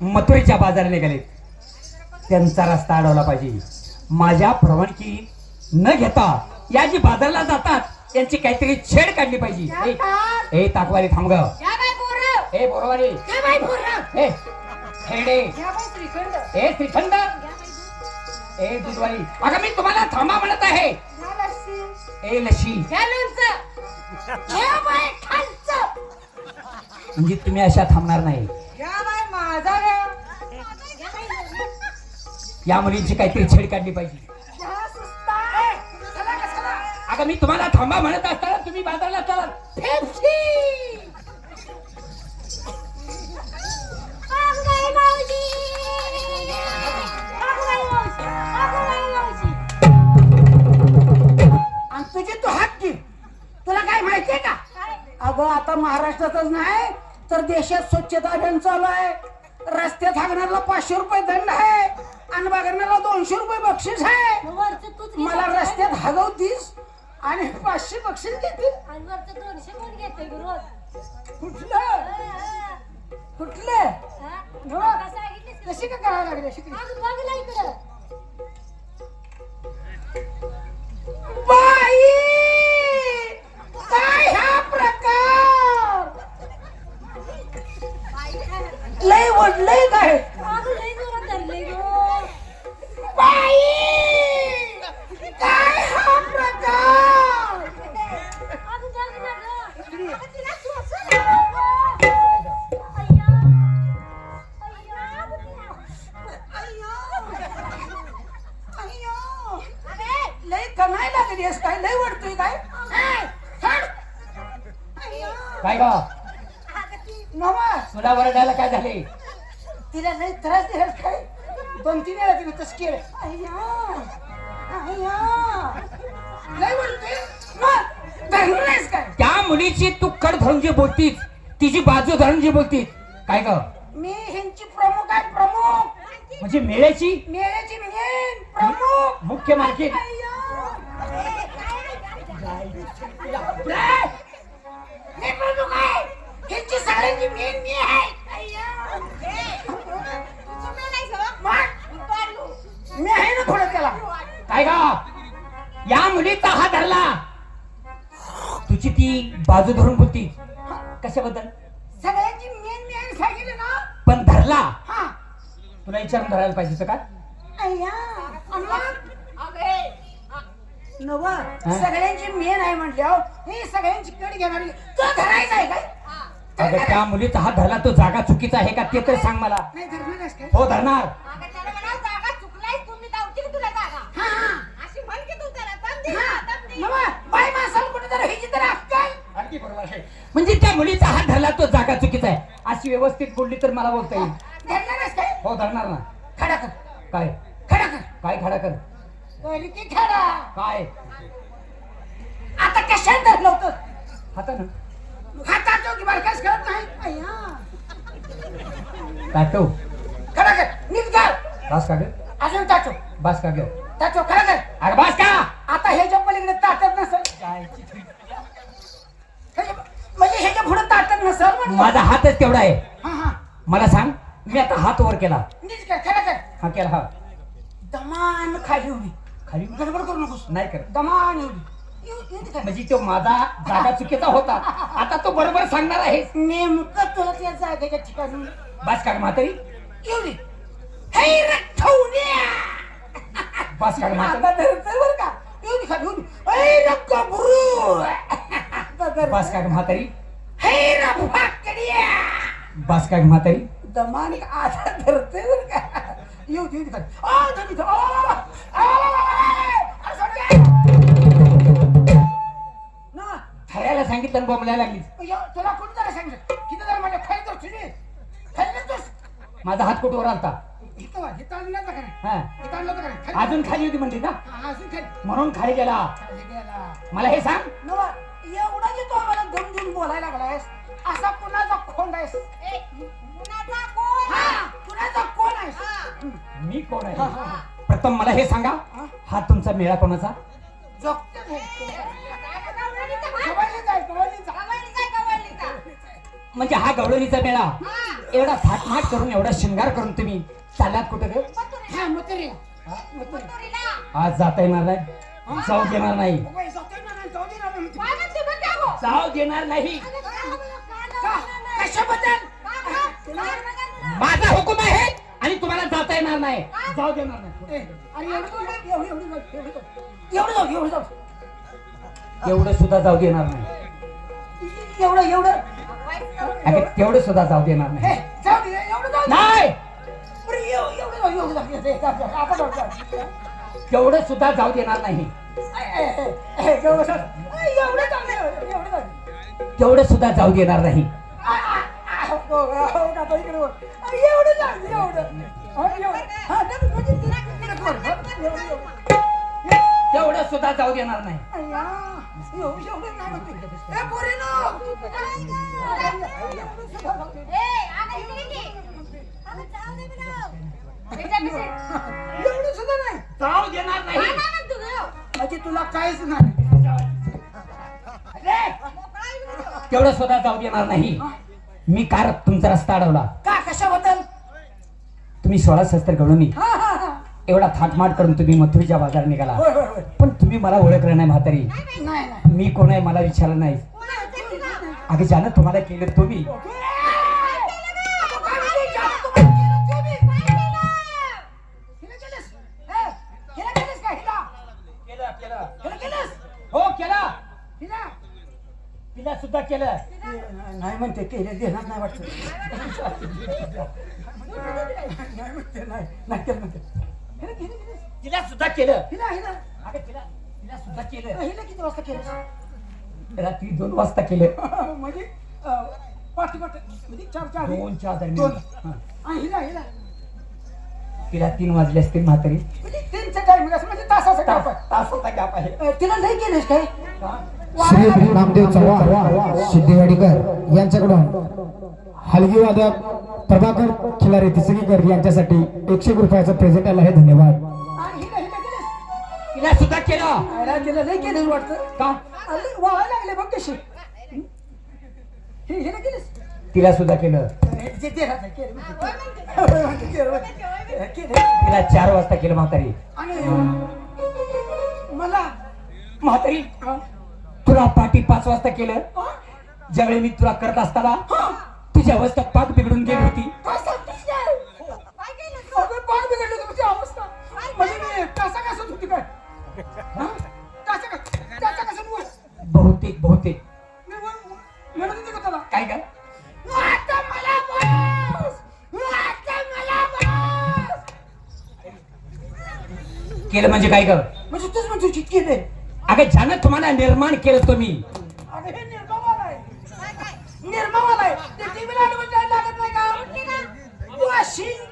मथुरेच्या बाजाराला निघाले त्यांचा रस्ता अडवला पाहिजे माझ्या परवानगी न घेता या जी बाजारला जातात यांची काहीतरी छेड काढली पाहिजे ए, ए ताकवारी थांब ग या बाई पोरं. ए बोरवारी. ए खेडे श्रीखंड. ए श्रीखंड या बाई दूध. ए दूधवाली अगं मी तुम्हाला थांबा म्हणत आहे. ए लशी. म्हणजे तुम्ही अशा थांबणार नाही माझा. या मुलींची काहीतरी छेड काढली पाहिजे. अगं मी तुम्हाला थांबा म्हणत असताना तुम्ही बाजारला चला. आणि तुझी तू हात घे तुला काय माहितीये का? अगं आता महाराष्ट्रातच नाही तर देशात स्वच्छता अभियान चालू आहे. रस्त्यात हागणाऱ्याला पाचशे रुपये दंड आहे. आणि बघणाऱ्याला दोनशे रुपये बक्षीस आहे वरचं तूच घे मला. रस्त्यात हागवतीस आणि पाचशे बक्षीस घेतील आणि वरचं दोनशे कोण घेते ग रोज? कुठलं हा. कुठलं हा? सांगितलीस का? कशी का करायला लागली अशी अगं बघ ना इकडं. बाई काय हा प्रकार लय वडलंय काय काय ग? अगं ती- मामा तुला वरडायला काय झाले? तिला लय त्रास दिलास काय? दोन तीन वेळा तिने तस केलं. अय्या अय्या लय वडतोय मग धरलं नाहीस काय? त्या मुलीची तू कड धरून जी बोलतीस तिची बाजू धरून जी बोलतीस काय ग? मी ह्यांची प्रमुख आहे प्रमुख. म्हणजे मेळ्याची मेळ्याची मेन प्रमुख. मुख्य मालकी अय्या मी प्रमुख आहे ह्यांची सगळ्यांची मेन मी आहे ना थोडं त्याला. काय ग? या मुलीचा हात धरला. तुझी ती बाजू धरून बोलती. कशाबद्दल? सगळ्यांची मेन मी आहे सांगितलं ना. पण धरला? हा. तुला विचारून धरायला पाहिजे का? नवा सगळ्यांची मेन आहे म्हटल्यावर ही सगळ्यांची कड घेणारी. तो धरायचा आहे काय? अगं त्या मुलीचा हात धरला तो जागा चुकीचा आहे का? ते तर सांग मला. नाही काय? हो धरणार. अगं त्याला म्हणा, जागा चुकलायस, तुम्ही धावतील तुला जागा. हा हा. अशी म्हण की तू त्याला, दम दे, हा. दम दे. नवा बाय माणसाला कुठे तर ह्याची तर अक्कल अगदी बरोबर आहे. म्हणजे त्या मुलीचा हात धरला तो जागा चुकीचा आहे. अशी व्यवस्थित बोलली तर मला बोलता येईल. काय? हो धरणार ना. खडा कर. काय? खडा कर. काय खडा कर? की खडा. काय? आता कशात धरलं होतं? हातानं. हातात ठेव की बारकास कळत नाही ताटव खडा कर. नीट कर बास का ग? अजून ताटो. बास का ग? ताटो खडा कर. अरे बास का? आता ह्याच्या पलीकडे ताटत नसेल. ह्याच्या- म्हणजे ह्याच्या पुढे ताटत नसेल म्हटलं. माझा हातच तेवढा आहे. हा हा. मला सांग मी आता हात वर केला. नीट कर खडा कर. हा केला हा. दमान खाली उभी खाली? गडबड करू नकोस. नाही करत. दमान खाली. म्हणजे तो माझा जागा चुकीचा होता आता तो बरोबर सांगणार आहे नेमकं तुला त्या जागेच्या ठिकाणी बास का म्हातारी येऊ दे हे रठवण्या बास का ग आता म्हातारी धरतोय बरं का येऊ दे खाली येऊ दे ऐ रक्का बुरू आता धर. बास का ग म्हातारी हे रफाकड्या बास का म्हातारी दमान एक आता धरतोय बरं का येऊ दे येऊ दे खाली आ धर इथं. आ, आ, आ, सोड दे. सांगितलं बोंबलायला लागली या, तुला कोण जरा सांगितलं? किती जरा माझ्या खाली तर तुझी खाली नसतोस माझा हात कुठवर आलता? इथं वा, इथं आणलं होतं का नाही? हा. इथं आणलं होतं का नाही? खाली. अजून खाली होती म्हणली ना? हा, अजून खाली. म्हणून खाली गेला. खाली गेला. मला हे सांग. नवा एवढा जे तू आम्हाला दम देऊन बोलायला लागलायस? असा कुणाचा खोंड आहेस? कुणाचा कोण? हा कुणाचा कोण आहेस? हा. मी कोण हा, आहे? हा. प्रथम मला हे सांगा. हा? हा तुमचा मेळा कोणाचा? जोगत्या नाही. काय गवळणीचा भाग? गवायला जाय, गवायला जाय. गवळणीचा, गवळणीचा. म्हणजे हा गवळणीचा मेळा. हा. एवढा थाटमाट करून एवढा शृंगार करून तुम्ही चाललात कुठे हा हा. मथुरीला. आज जाता येणार नाही? जाऊ देणार नाही. हे? जाऊ गो? देणार नाही. बघ, नाही. माझा हुकुम आहे आणि तुम्हाला जाता येणार नाही. जाऊ देणार नाही. ए, अरे एवढं एवढं एवढं एवढं जाऊ, एवढं जाऊ. एवढं जाऊ एवढं जाऊ. एवढं सुद्धा जाऊ देणार नाही. एवढं एवढं अगं तेवढं सुद्धा जाऊ देणार हे नाही. नाही. तेवढं सुद्धा जाऊ देणार नाही. तेवढं सुद्धा जाऊ देणार नाही. तेवढं सुद्धा जाऊ देणार नाही. एवढं- एवढं नाही म्हणते. ए, पोरीनो. एवढं सुद्धा जाऊ दे. ए, अगं, इकडे ये की. अगं, जाऊ दे म्हणावं. बिचार, बिचार. एवढं सुद्धा नाही जाऊ देणार काय नाही नाही म्हणतो गं? म्हणजे तुला काहीच नाही अरे, मोकळा आहे म्हणावं. तेवढं सुद्धा जाऊ देणार नाही मी कार तुमचा रस्ता अडवला का कशाबद्दल तुम्ही सोळा शस्त्र घडून हा हा हा एवढा थाटमाट करून तुम्ही मथुरीच्या बाजार निघाला. होय होय होय. पण तुम्ही मला ओळखलं नाही म्हातारी नाही नाही. मी कोण आहे मला विचारलं नाही. अगं ज्यानं तुम्हाला केलं तुम्ही. हो केला. तिला सुद्धा केलं. नाही म्हणते केले देणार नाही वाटत. नाही म्हणते नाही नाही केलं म्हणते. हिला हिला हिला तिला सुद्धा केलं. हिला हिला अगं तिला तिला सुद्धा केलं. हिला किती वाजता केलं? रात्री दोन वाजता केलं. म्हणजे अं, पाठी पाठी म्हणजे चार चार दोन दरम्यान. हा. आणि हिला हिला तिला तीन वाजले असतील म्हातारी. म्हणजे त्यांचं टायमिंग असं म्हणजे तासाचं गॅप आहे. तासाचा गॅप आहे. अं, तिला नाही केलेस काय? श्री नामदेव चव्हाण सिद्धेवाडीकर यांच्याकडून हलगी वादक प्रभाकर खिलारे तिसरीकर यांच्यासाठी एकशे एक रुपयाचं प्रेझेंट आलं आहे. धन्यवाद. तिला सुद्धा केलं. आयला तिला नाही केलेस वाटतं. का? अरे लागले बघ कशी. हे हिला केलेस? तिला सुद्धा केलं. जे ते राहतं, केलं केलं. केलं. तिला चार वाजता केलं म्हातारी. आणि मला म्हातारी हा? तुला पाठी पाच वाजता केलं? ज्यावेळी मी तुला करत असताना हा? तुझी अवस्था पाक बिघडून गेली होती काय सांगतेस काय? काय केलं तू? अगं, पाय बिघडलं तुमची अवस्था म्हणजे मी कसा कसं होती काय हा? कसा का- कसा कसं वर? बहुतेक बहुतेक मी वर- म्हणत होते का काय का आता मला बस! आता मला बस! केलं म्हणजे काय कर म्हणजे तूच म्हणतो चिटकी दे अगं ज्यानं तुम्हाला निर्माण केलं तुम्ही अगं हे निर्मावाला आहे निर्मावाला आहे ते टीव्हीला ऍडव्हर्टाईज लागत नाही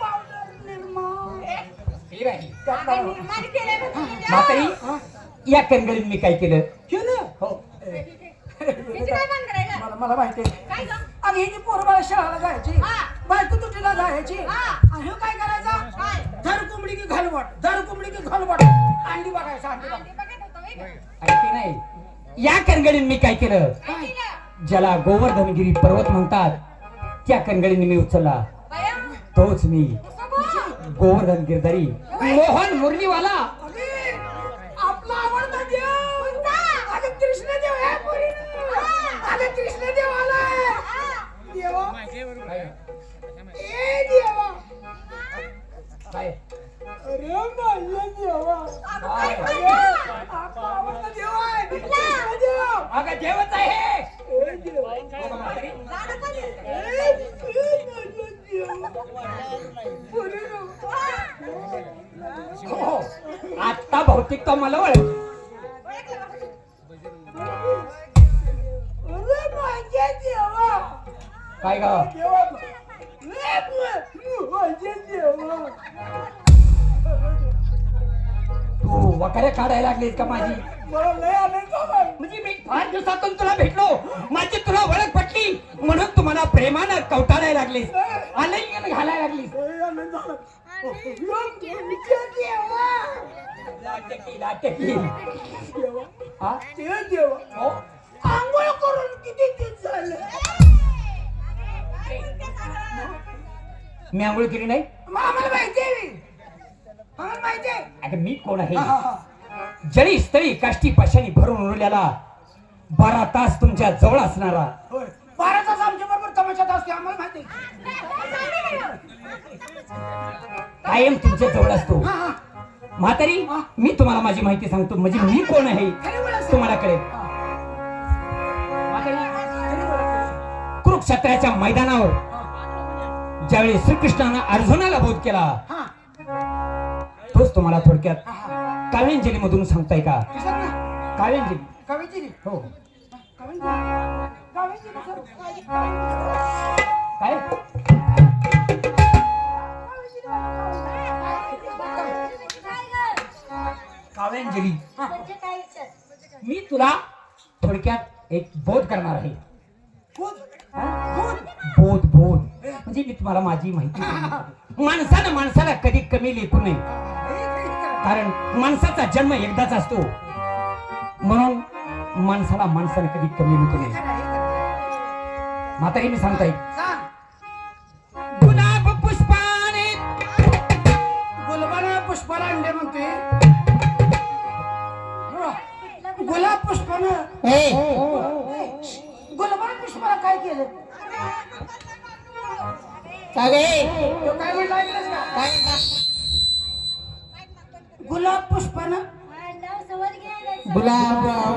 पावडर निर्माण. या मी काय केलं? केलं हो? मला मला माहिती? अगं ही जी पोरं शाळेला जायची. बायको तुटीला जायची. हा. आणि काय करायचा? धर कोंबडी की घालवाट धर कोंबडी की घालवाट. अंडी बघायचा? आणि नाही? या कणगळीत मी काय केलं? ज्याला गोवर्धनगिरी पर्वत म्हणतात त्या कणगळीने मी उचलला. तोच मी? गोवर्धन गिरधारी. मोहन मुरलीवाला. तो मला ओळख का? देवा. काय ग देवा ए, माझ्या देवा. तू वकारे काढायला लागलीस का माझी? म्हणजे मी फार दिवसातून तुला भेटलो. माझी तुला ओळख पटली. म्हणून तुम्हाला प्रेमानं कवटाळायला लागलीस आलिंगन घालायला लागलीस हा? ते देवा हो? आंघोळ करून किती दिवस झाले? मी आंघोळ केली नाही मग आम्हाला माहिती आहे आम्हाला माहिती आहे अगं मी कोण आहे. जळी स्थळी काष्टी पाशाने भरून उरलेला बारा तास तुमच्या जवळ असणारा होय. बारा तास आमच्या बरोबर तमाशात असते आम्हाला माहिती आहे. कायम तुमच्या जवळ असतो हा, हा. म्हातारी. मी तुम्हाला माझी माहिती सांगतो म्हणजे मी कोण आहे तुम्हाला कळेल कुरुक्षेत्राच्या मैदानावर. ज्यावेळी श्रीकृष्णानं अर्जुनाला बोध केला. तोच तुम्हाला थोडक्यात. काव्यांजली मधून सांगताय का? काव्यांजली रे. हो करणार आहे. हा? बोध बोध. म्हणजे मी तुम्हाला माझी माहिती सांगतो. माणसानं माणसाला कधी कमी लेखू नये. कारण माणसाचा जन्म एकदाच असतो. म्हणून माणसाला माणसानं कधी कमी लेखू नये. म्हातारी मी सांगताय. सांग. गुलाब पुष्पाने गुलाबानं पुष्पाला अंडे म्हणतोय. गुलाब पुष्पानं काय केलं काय म्हणला ऐकलंस का? गुलाब पुष्पानं गुलाबराव.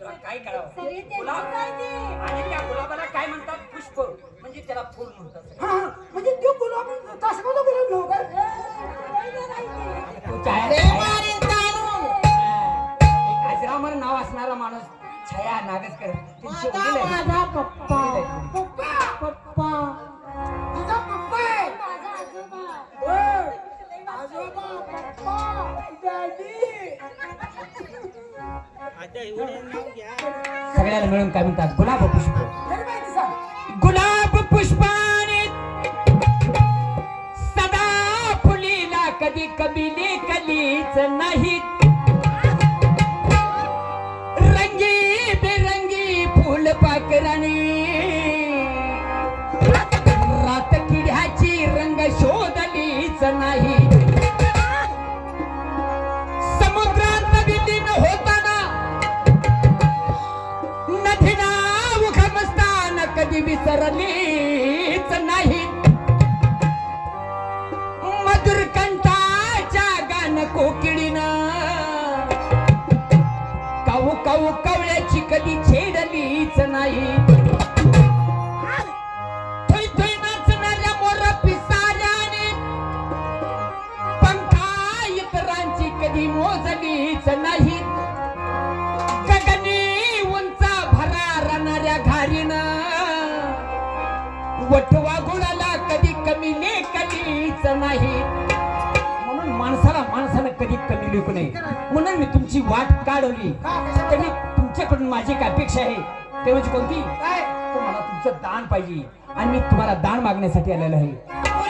तुला काय गुलाब. आणि त्या गुलाबाला काय म्हणतात पुष्प म्हणजे त्याला फुल म्हणतात हा. म्हणजे तो गुलाब तसं कोणता गुलाब. तो छाया- एक नाव असणारा माणूस छाया नागेशकर वडील आहे. पप्पा. पप्पा. तुझा पप्पा आहे. माझा आजोबा. होय. आजोबा पप्पा. डॅडी. सगळ्याला मिळून काय म्हणतात? गुलाब पुष्प. खरी माहिती सांग. गुलाब पुष्पाने सदा फुलीला कधी कबिले कलीच नाही. छेडलीच नाही. थुई थुई नाचणाऱ्या मोर पिसाऱ्याने पंखा इतरांची कधी मोजलीच नाही. गगनी उंच भरा राहणाऱ्या घारीनं वटवा कधी कमी लेखलीच नाही. म्हणून माणसाला माणसानं कधी कमी लेखू नये. म्हणून मी तुमची वाट काढवली. तरी तुमच्याकडून माझी एक अपेक्षा आहे. ते म्हणजे कोणती? काय? तर मला तुमचं दान पाहिजे. आणि मी तुम्हाला दान मागण्यासाठी आलेलो आहे.